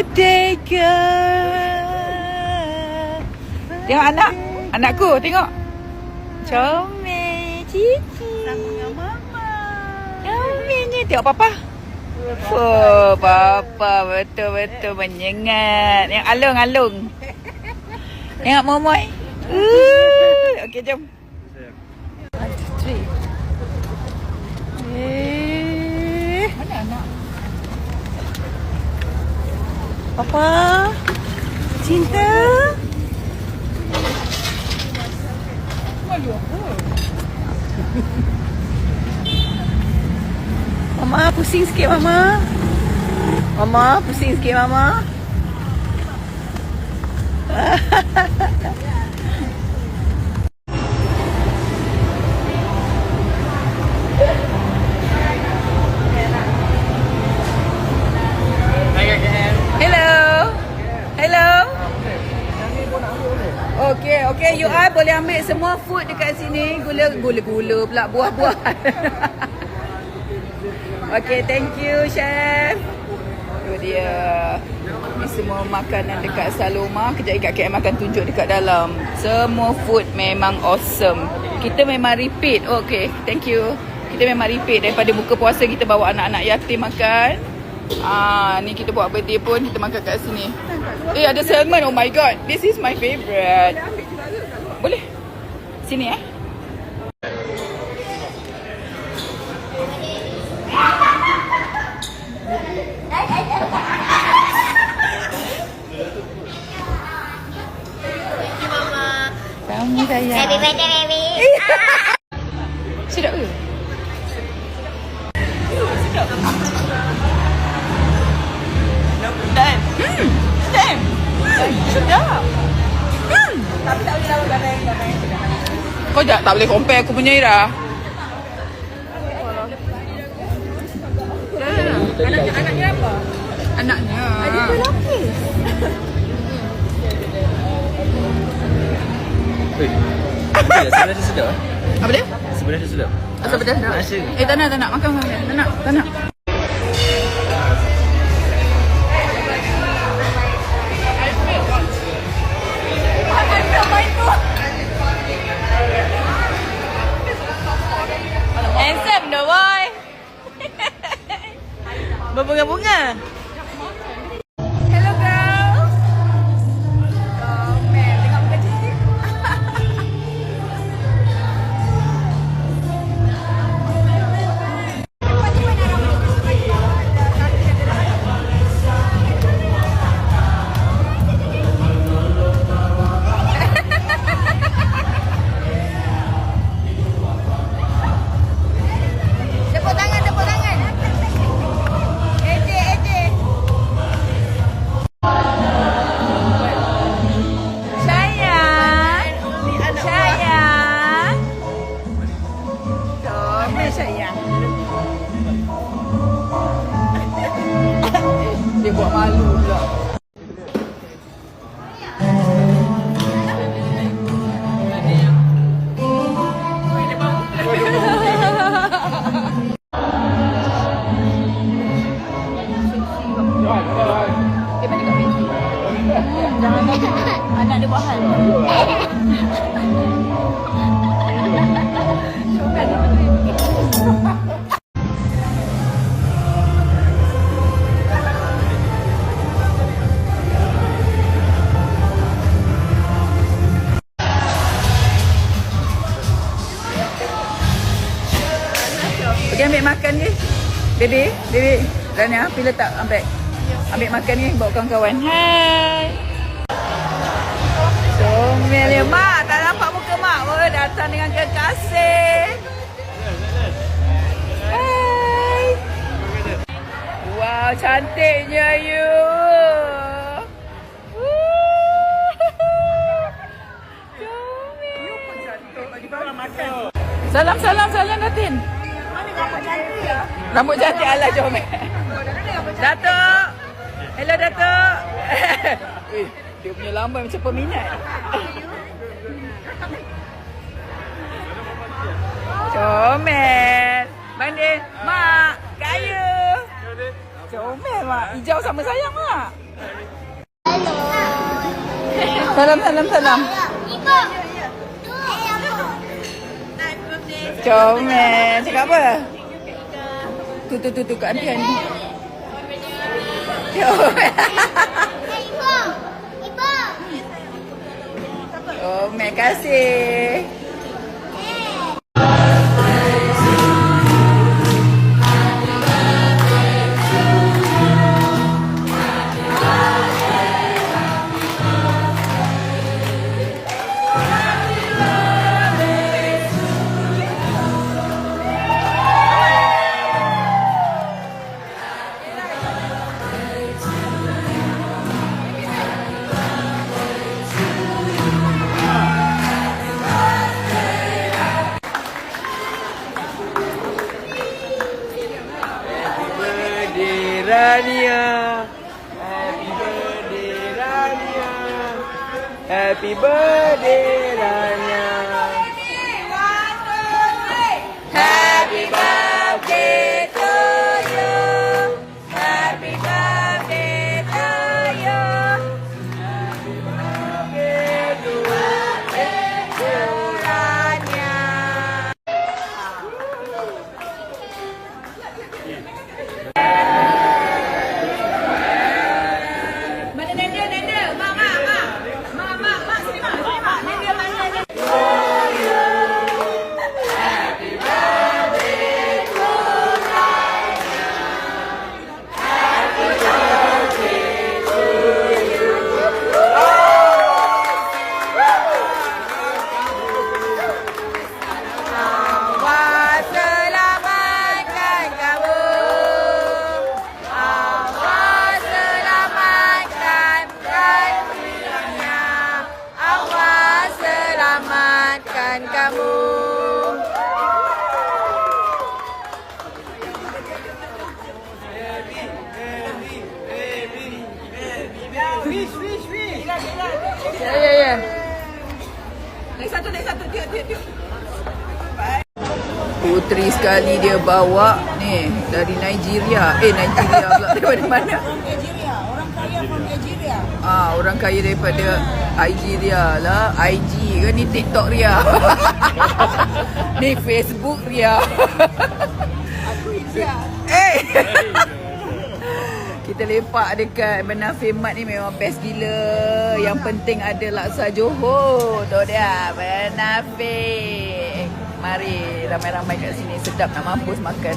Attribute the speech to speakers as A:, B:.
A: birthday girl Tengok anak. Anakku, tengok. Comel. Cici. Comelnya. Tengok papa. Oh, papa betul-betul menyengat. Yang alung-alung. Tengok momoy. Uh, okey, jom. One, two, three. Eh.
B: Papa. Cinta. Mama pusing sikit mama. Mama pusing sikit mama.
A: Okey, you all boleh ambil semua food dekat sini. Gula gula gula pula buah-buah. okey, thank you chef. Tu dia. Ni semua makanan dekat Saloma. Kejap Kak KM akan tunjuk dekat dalam. Semua food memang awesome. Kita memang repeat. Okay, thank you. Kita memang repeat daripada buka puasa kita bawa anak-anak yatim makan. Ah, ni kita buat birthday pun kita makan kat sini. Eh ada salmon. Oh my god. This is my favourite. Boleh? Sini eh. Kamu sayang.
C: Happy birthday, baby.
A: Kau tak, tak boleh compare aku punya Ira Anaknya, anaknya apa? Anaknya Adik pelapis
D: Weh, sebenarnya sedap.
A: Apa dia?
D: Sebenarnya sedap.
A: Tak?
D: Rasa.
A: Eh tak nak, tak nak. Makan, makan. Tak nak, tak nak. Anak dia buat hal. Pergi Baby, baby. Rania, pilih tak ambil. Ambil makan ni bawa kawan-kawan. Hai. Comel ya mak. Tak nampak muka mak pun. Datang dengan kekasih. Hai. Wow, cantiknya you. Salam, salam, salam Datin. Rambut cantik ala comel. Datuk. Hello Datuk. eh, dia punya lambai macam peminat. Comel. Banding. Mak, kaya. Comel mak. Hijau sama sayang mak. Salam, salam, salam.
C: Ibu.
A: Comel. Cakap apa? Tu, tu, tu, tu. Kat.
C: Ibu. Ibu.
A: Comel. Kasih.
B: Happy birthday Rania.
A: Ya ya ya. Naik satu naik satu tiup tiup tiup. Puteri sekali dia bawa ni dari Nigeria. Eh Nigeria pula daripada mana? Orang Nigeria, orang kaya from Nigeria. Ah, orang kaya daripada Nigeria lah. IG ke ni TikTok Ria. ni Facebook Ria. Aku India. Eh. Kita lepak dekat Menafi Mat ni memang best gila. Yang penting ada laksa Johor. Tu dia, Menafi. Mari ramai-ramai kat sini sedap nak mampus makan.